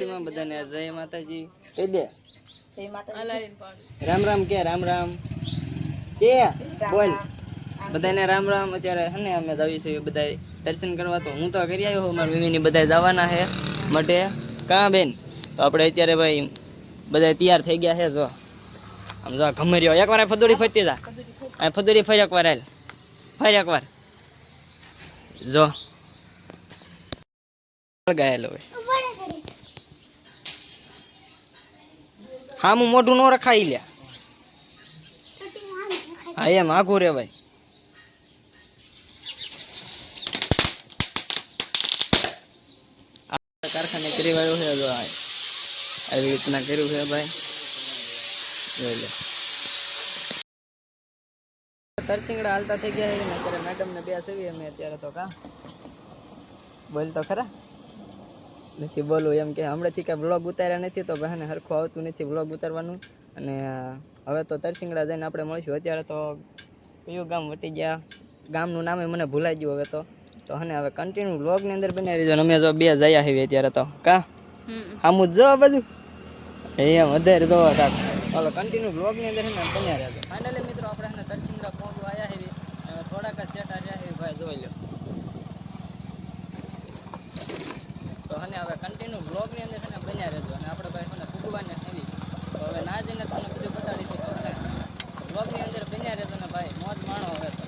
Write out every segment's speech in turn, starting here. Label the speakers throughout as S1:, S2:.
S1: વિડીયોમાં બધાને જય માતાજી. કહી દે
S2: જય માતાજી.
S1: રામ રામ કે રામ રામ. કે બોલ. બધાને રામ રામ. અત્યારે હે ને અમે જઈએ છીએ બધા દર્શન કરવા. તો હું તો કરી આવ્યો છું. મારા મમ્મીની બધા જવાના છે માટે કાં બેન? તો આપણે અત્યારે ભાઈ બધા તૈયાર થઈ ગયા છે જો. આમ જો ઘમર્યો એકવાર ફદુડી ફદોડી ફરતી જા. આ ફદોડી ફરી એકવાર હાલ ફરી એકવાર. જો. ગયેલો હોય. હા હું મોઢું ન રખાઈ લ્યા. હા, એમ આઘું રેવાય. કારખાને કરી વાળ્યો છે આવી રીતના કર્યું છે ભાઈ. જોઈ લે. તરસિંગડા હાલતા થઈ ગયા છે. ને અત્યારે મેડમ ને બે સેવી અમે અત્યારે તો કા. બોલ તો ખરા. નથી બોલવું એમ કે હમણાંથી કાંઈ બ્લોગ ઉતાર્યા નથી તો બહાને સરખું આવતું નથી બ્લોગ ઉતારવાનું. અને હવે તો તરસિંગડા જઈને આપણે મળીશું. અત્યારે તો કયું ગામ વટી ગયા? ગામનું નામે મને ભૂલાઈ ગયું હવે તો. તો હને હવે કન્ટિન્યુ બ્લોગની અંદર બનાવી દીધો અમે જો બે જયા આવી અત્યારે તો. કા? આમ જો બધું એમ વધારે જો કાક. ચાલો કન્ટિન્યુ બ્લોગની અંદર ને બન્યા રહ્યા ફાઇનલી મિત્રો આપણે છે ને તરસિંગડા પહોંચવા આવ્યા છે થોડાક સેટ આવ્યા રહ્યા છે ભાઈ જોઈ લો તો હને હવે કન્ટિન્યુ બ્લોગની અંદર છે ને બન્યા રહેજો. અને આપણે ભાઈ છે ને ફૂગવાને તો હવે ના જઈને તમને બધું બતાડીશું તો હને બ્લોગની અંદર બન્યા રહેજો ને ભાઈ. મોજ માણો હવે તો.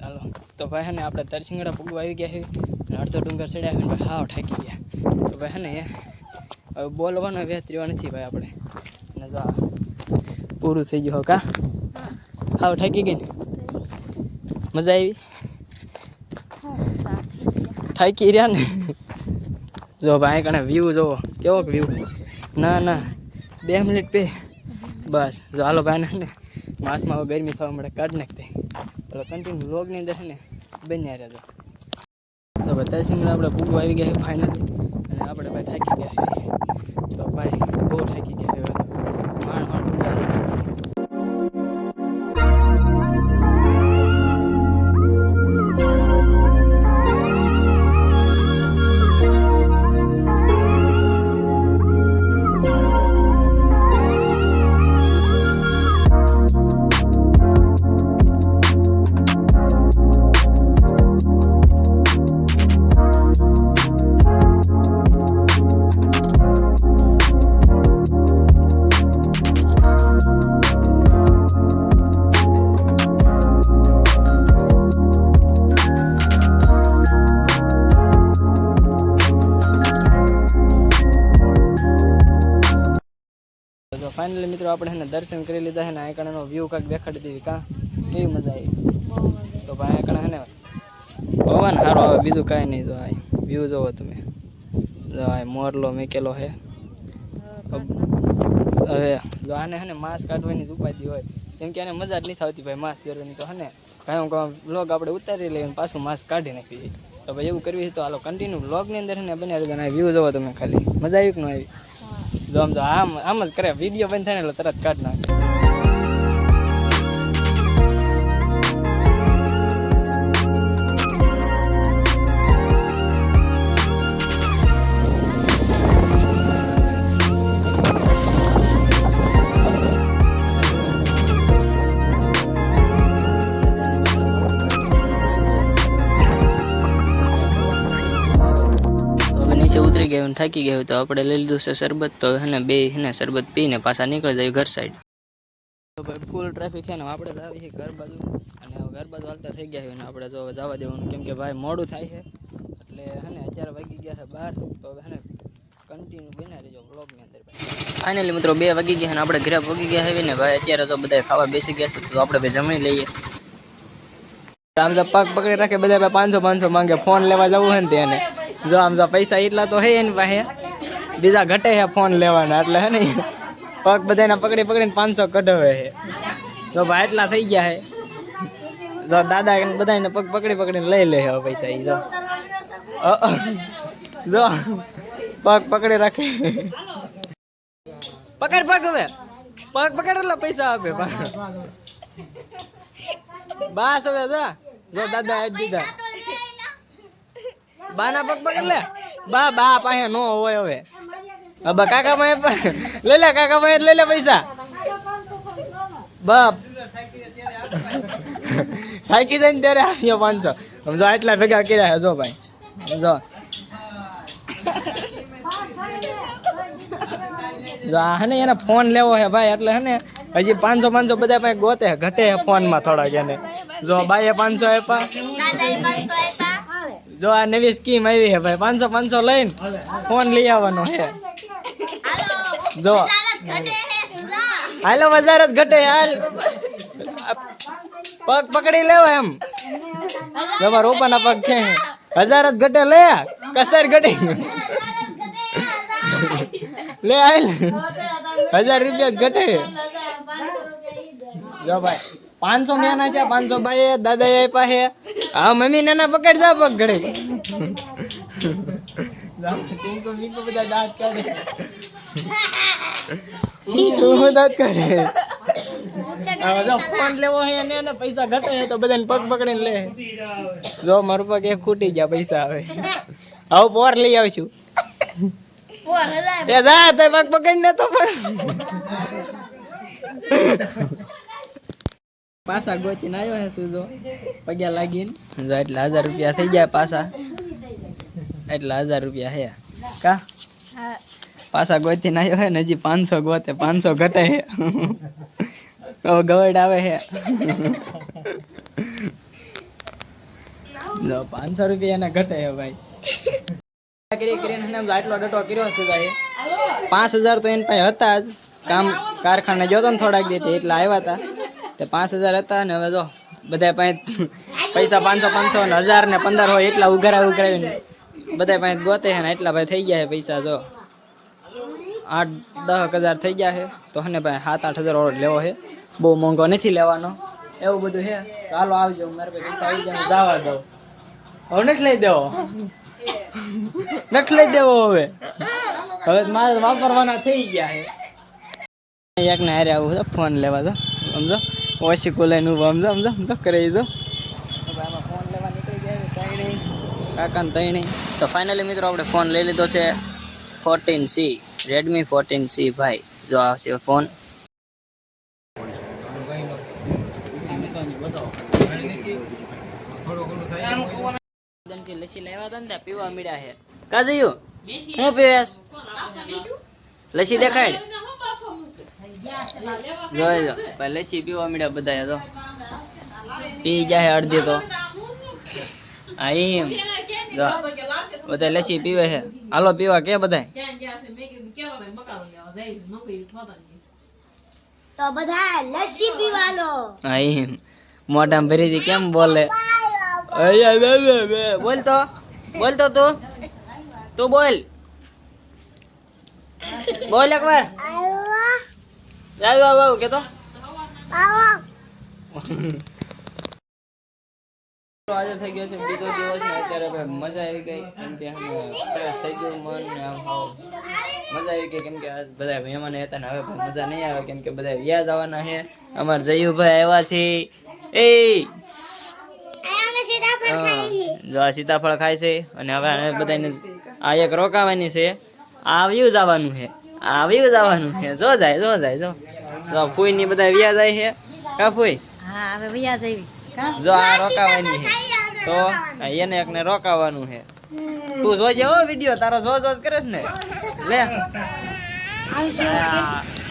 S1: ચાલો. તો ભાઈ હે ને આપણે તરસિંગડા ફૂગવા આવી ગયા છે અને અડધો ડુંગર ચડ્યા છે ને ભાઈ હાવ ઠાકી ગયા. તો ભાઈ ને હવે બોલવાનો વેતર્યો નથી ભાઈ આપણે. અને જો પૂરું થઈ ગયું કા? હાવ ઠાકી ગઈ ને? મજા આવી? થાકી રહ્યા ને? જો ભાઈ, કણે વ્યૂ જોવો. કેવો વ્યૂ ના ના. બે મિનિટ પે. બસ. જો હાલો ભાઈ, ને માસમાં હવે ગરમી થવા માટે કાઢ નાખતે એટલે કન્ટિન્યુ લોગની અંદર છે ને, બન્યા રહેજો. તો બધા સિંગડા આપણે પૂગવા આવી ગયા ફાઇનલી ફાઇનલી મિત્રો આપણે એને દર્શન કરી લીધા છે ને આ કણનો વ્યૂ કાંઈક દેખાડી દેવી કાં? કેવી મજા આવી? તો ભાઈ આ કણે છે ને પવન સારો આવે, બીજું કાંઈ નહીં જો આ વ્યૂ જોવો તમે. જો આ મોરલો મેકેલો છે હવે જો આને છે ને માસ કાઢવાની ઉપાધિ હોય. કેમ કે આને મજા જ નહીં થતી ભાઈ માસ પહેરવાની તો હને. કાંઈ કહું બ્લોગ આપણે ઉતારી લઈએ પાછું માસ્ક કાઢી નાખીએ. તો ભાઈ એવું કરવી છે તો હાલો કન્ટિન્યુ બ્લોગની અંદર છે ને અને વ્યૂ જોવો તમે ખાલી. મજા આવી કે ન આવી? જો આમ આમ જ કરે વીડિયો બંધ થાય ને એટલે તરત કાઢ નાખે. નીચે ઉતરી ગયું થાકી ગયું તો આપણે લઈ લીધું છે શરબત. તો હવે ને બે છે ને શરબત પીને પાછા નીકળી જાય ઘર સાઈડ તો ભાઈ ફૂલ ટ્રાફિક છે ને આપણે તો આવી છે ઘર બાજુ. અને હવે ઘર બાજુ હાલતા થઈ ગયા છે ને આપણે જો હવે જવા દેવાનું. કેમ કે ભાઈ મોડું થાય છે. એટલે હે ને અત્યારે વાગી ગયા છે બાર. તો હવે હે ને કન્ટિન્યુ બના રહેજો બ્લોગની અંદર ફાઇનલી મિત્રો બે વાગી ગયા અને આપણે ઘરે પગી ગયા છે ને ભાઈ. અત્યારે તો બધા ખાવા બેસી ગયા છે, તો આપણે ભાઈ જમી લઈએ. આમ તો પગ પકડી રાખે બધા પાંચસો પાંચસો માંગે. ફોન લેવા જવું હોય ને તેને જો આમ જો પૈસા એટલા તો હે એની પાસે. બીજા ઘટે છે ફોન લેવાના, એટલે હે ને પગ બધાને પકડી પકડીને પાંચસો કઢાવે છે જો ભાઈ એટલા થઈ ગયા છે જો દાદા બધાને પગ પકડી પકડીને લઈ લે હવે પૈસા એ જો. જો, પગ પકડી રાખે. પકડ પગ હવે. પગ પકડ એટલે પૈસા આપે બસ હવે જા. દાદા દીધા. બાના પગ પકડ લે. બા બા પાસે નો હોય હવે. બા, કાકા પાસે લઈ લે, કાકા પાસે લઈ લે પૈસા. બાપ. થાકી જાય ને ત્યારે આવ્યો પાંચસો. સમજો આટલા ભેગા કર્યા જો ભાઈ. જો. જો આ હે એને ફોન લેવો હે ભાઈ, એટલે હે ને હજી પાંચસો પાંચસો બધા પાસે ગોતે, ઘટે હે ફોનમાં થોડાક એને. જો બાઈએ પાંચસો આપ્યા. જો આ નવી સ્કીમ આવી હે ભાઈ પાંચસો પાંચસો લઈને ફોન લઈ આવવાનો છે. જો. હાલો બજાર જ ઘટે હાલ. પગ પકડી લેવો એમ. તમારા રોપાના પગ છે. હજાર જ ઘટે લે. કસર ઘટે. લે હાલ. હજાર રૂપિયા જ ઘટે. જો ભાઈ. પાંચસો મેં છે પાંચસો ભાઈ દાદા આપ્યા પાસે હા મમ્મી નાના પકડ જા પગ ઘડે તું દાંત કાઢે. જો ફોન લેવો હે ને એને પૈસા ઘટે તો બધાને પગ પકડીને લે. જો મારું પગ એક ખૂટી ગયા પૈસા આવે હવે પોર લઈ આવશું. એ જા તે પગ પકડીને તો પણ પાછા ગોતીને આવ્યો હે સુજો પગ્યા લાગીને. જો એટલે હજાર રૂપિયા થઈ ગયા પાછા. એટલા હજાર રૂપિયા હે. કા? પાછા ગોતીને આવ્યો હે ને હજી પાંચસો ગોતે પાંચસો ઘટે હે. હવે ગવડ આવે હે. જો પાંચસો રૂપિયા એને ઘટે હે ભાઈ. કરી કરીને આટલો ડટો કર્યો હશે ભાઈ. પાંચ હજાર તો એની પાસે હતા જ. કામ કારખાને જોતો ને થોડાક દેતી એટલે આવ્યા હતા તે પાંચ હજાર હતા ને હવે જો બધા પાસે પૈસા પાંચસો પાંચસો ને હજાર ને પંદર હોય એટલા ઉઘારા ઉઘરાવીને બધા પાસે ગોતે ને એટલા ભાઈ થઈ ગયા છે પૈસા જો. આઠ દસ હજાર થઈ ગયા છે તો હને ભાઈ સાત, આઠ હજાર ઓર્ડર લેવો છે બહુ મોંઘો નથી લેવાનો. એવું બધું છે ચાલો આવજો મારે ભાઈ પૈસા આવી જાય જવા દઉં. હવે નથી લઈ દેવો? નથી લઈ દેવો હવે? હવે મારે વાપરવાના થઈ ગયા છે એક ને હારે આવું છે, ફોન લેવા તો સમજો? ઓછી કોલાઈને ઊભો. સમજો સમજો સમજો કરી દો ફોન લેવા નહીં. તો ફાઇનલી મિત્રો આપણે ફોન લઈ લીધો છે fourteen C Redmi fourteen C ભાઈ. જો આ છે ફોન લસી ને પીવા મળ્યા છે કા હું પીવેસ લસી દેખાડ જોઈ લો ભાઈ લસ્સી પીવા મળ્યા બધા તો પી જાય અડધી તો. હા એમ. જો બધા લસ્સી પીવે છે? હાલો પીવા કે બધા
S2: તો બધા લસ્સી પીવાલો
S1: હા એમ. મોઢામાં ભરી હતી કેમ બોલે? અయ్యా, બે, બે, બે. બોલ તો. બોલ તો તું. તું બોલ. બોલ એકવાર. આવ્યો આવ્યો કે તો આજે થઈ ગયો છે બીજો દિવસ ને અત્યારે ભાઈ મજા આવી ગઈ, કેમ કે આમ થઈ ગયું મન ને આમ મજા આવી ગઈ, કેમ કે આજ બધા મહેમાન હતા ને હવે ભાઈ મજા નહીં આવે, કેમ કે બધા વ્યાજ આવવાના છે. અમાર જયુભાઈ આવ્યા છે. એ! જો આ સીતાફળ ખાય છે અને હવે બધાને આ એક રોકાવાની છે. આવ્યું જવાનું છે. આ આવ્યું જવાનું છે. જો જાય જો જાય જો. જો ફૂઈ ની બધા વ્યા જાય છે. કા ફૂઈ?
S2: હા હવે વ્યા જઈવી
S1: જો આ રોકાવાની છે. તો એને એને એકને રોકાવાનું છે. તું જોજે હો વિડિયો તારો જો જો કરે ને. લે.
S2: આવશું